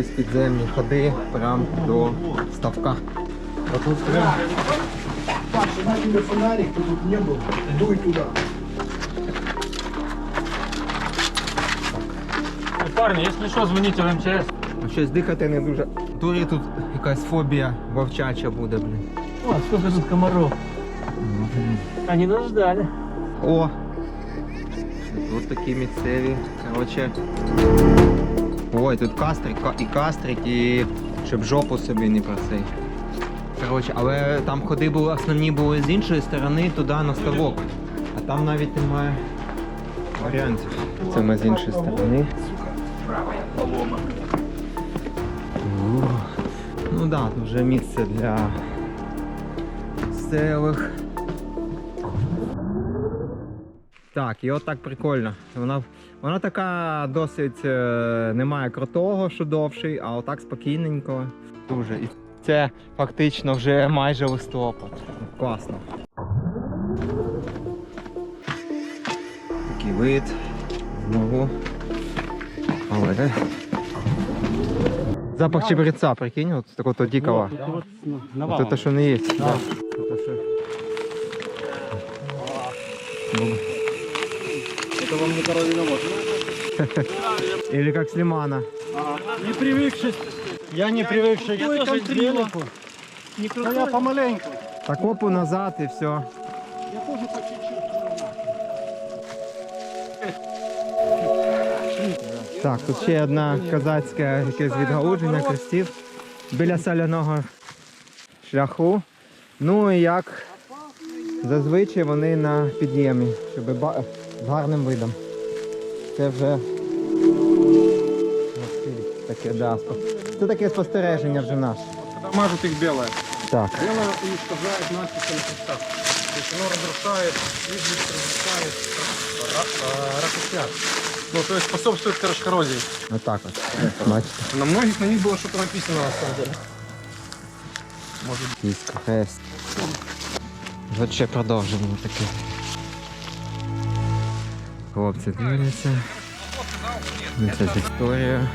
колись підземні ходи прямо до ставка. Отут прям Паша, на тебе фонарик, тут не был. Дуй туда. Парни, если что, звоните в МЧС. щось дихати не дуже. Турі тут якась фобія вовчача буде, блін. О, сколько тут комаров. Они нас ждали. О! Тут такі місцеві. Коротше. Ой, тут кастрик, і кастрик, і щоб жопу собі не просить. Коротше, але там ходи були основні були з іншої сторони туди на ставок. А там навіть немає варіантів. Це ми з іншої сторони. Ух. Ну так, да, тут вже місце для селих. Так, і от так прикольно. Вона, вона така досить е, немає крутого, що довший, а отак спокійненько. Дуже. І це фактично вже майже листопад. Класно. Такий вид. Знову. Але. Запах чебреца, прикинь, от такого дикого. Вот это что не есть. Да. Что? Это вам не коровина вот. Или как с лимана. Не привыкший. Я не привыкший. Я тоже сверху. Не крутой. я помаленьку. Так опу назад і все. Я тоже по чуть-чуть. Так, тут ще одна козацьке якесь відгалудження крестів біля соляного шляху. Ну і як зазвичай вони на під'ємі, щоб ба- з гарним видом. Це вже таке, да, це таке спостереження вже наше. Когда мажут их белое. Так. Белое уничтожает надписи на кустах. То есть оно разрушает, изгиб ракушняк. Ну, то есть способствует, короче, коррозии. Отак от. Бачите? На многих на них было что-то написано на самом деле. Якийсь хрест. От ще продовження таке. Хлопці дивляться. Ну, Це з історія.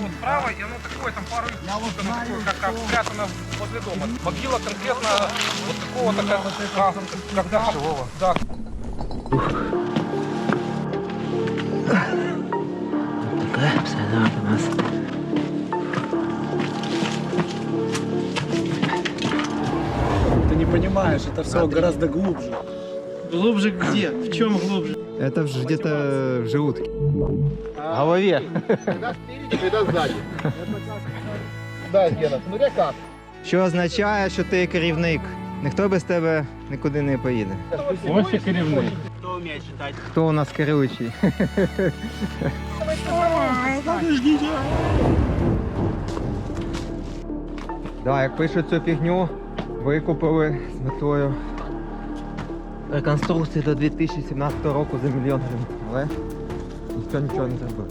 Вот справа, и оно такое, там пару оно такое, как, как спрятано возле дома. Могила конкретно вот такого-то, как, как, когда живого. Да, Таке все так у нас. Ты не понимаешь, это все гораздо глубже. Глубже где? В чем глубже? Это вже где-то в желудке. В голове. Когда спереди, когда сзади. Да, Гена, смотря как. Що означає, що ти керівник. Ніхто без тебе нікуди не поїде. Ось і керівник. Хто у нас керуючий? Да, як пишуть цю фігню, викупили з метою реконструкції до 2017 року за мільйон гривень. Але ніхто нічого не зробив.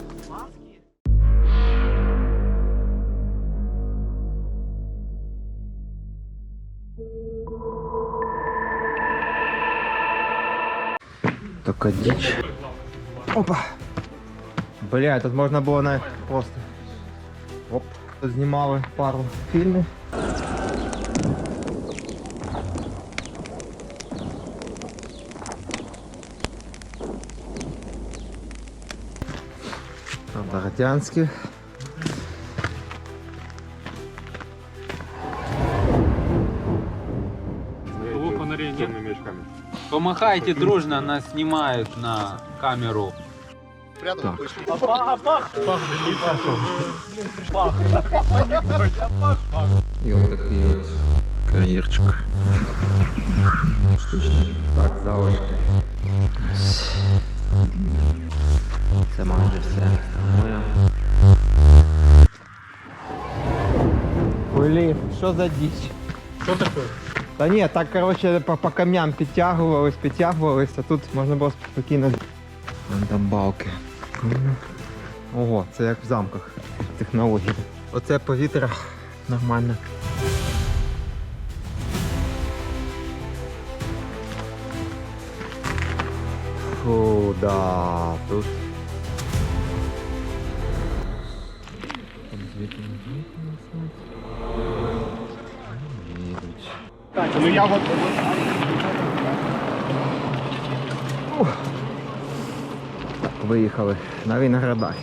Така дичь. Опа. Бля, тут можна було на просто. Оп. Тут знімали пару фільмів. Правда, радянські. Кого фонарей нет? Помахайте дружно, нас снимают на камеру. І ось такий ось кар'єрчик. Штучний. Так, залишки. Це майже все. Блін, що за діч? Что такое? Та ні, так коротше по, по камням підтягувались, підтягувались, а тут можна було спокійно. Вон там балки. Ого, це як в замках технології. Оце повітря нормально. Фу, да, тут. Ну я вот... Виїхали на Виноградар.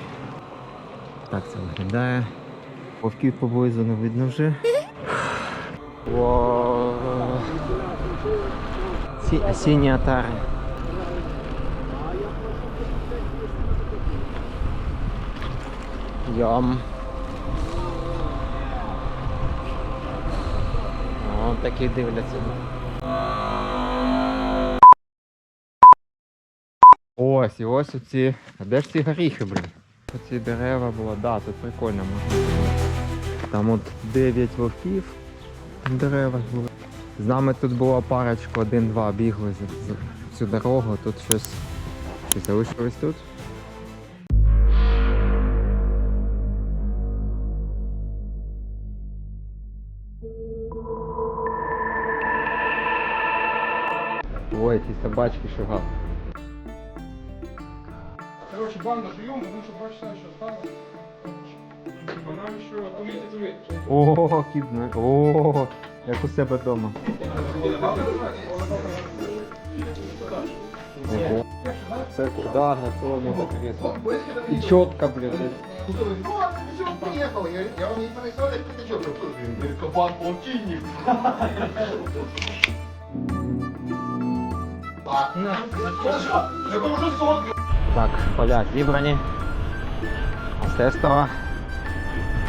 Так це виглядає. Вовків поблизу не видно вже. Во... Сі... Сіні атари. Йом. О, такі дивляться. Ось, і ось оці. А де ж ці горіхи, блін? Оці дерева було, да, тут прикольно можна. Там от 9 вовків в деревах було. З нами тут була парочка, один-два бігли за цю дорогу, тут щось. Чи залишилось тут? Ой, ці собачки шугали. Короче, банда живем, потому что два часа еще осталось. Типа нам еще отметить вечер. О, кідне. О, як у себе вдома. Ого. Це да, на цілому кресло. І чітко, блін. Приехал, я, я вам не происходит, ты что, Кабан полтинник. Так, поля зібрані. Тестова.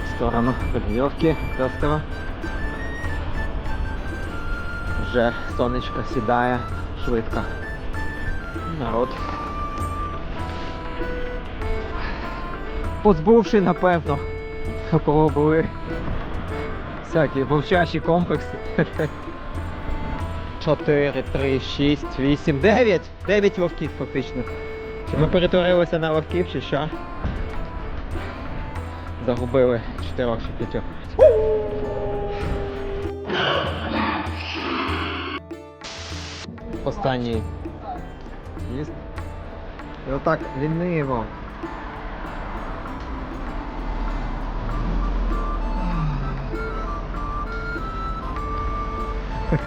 В сторону Бердьовки тестово. Вже сонечко сідає швидко. Народ. Позбувши, напевно, були всякі вовчачі комплекси. 4, 3, 6, 8, 9. 9 вовків фактично. Чи ми перетворилися на вовків, чи що? Загубили 4 чи 5. Останній їзд. І отак ліниво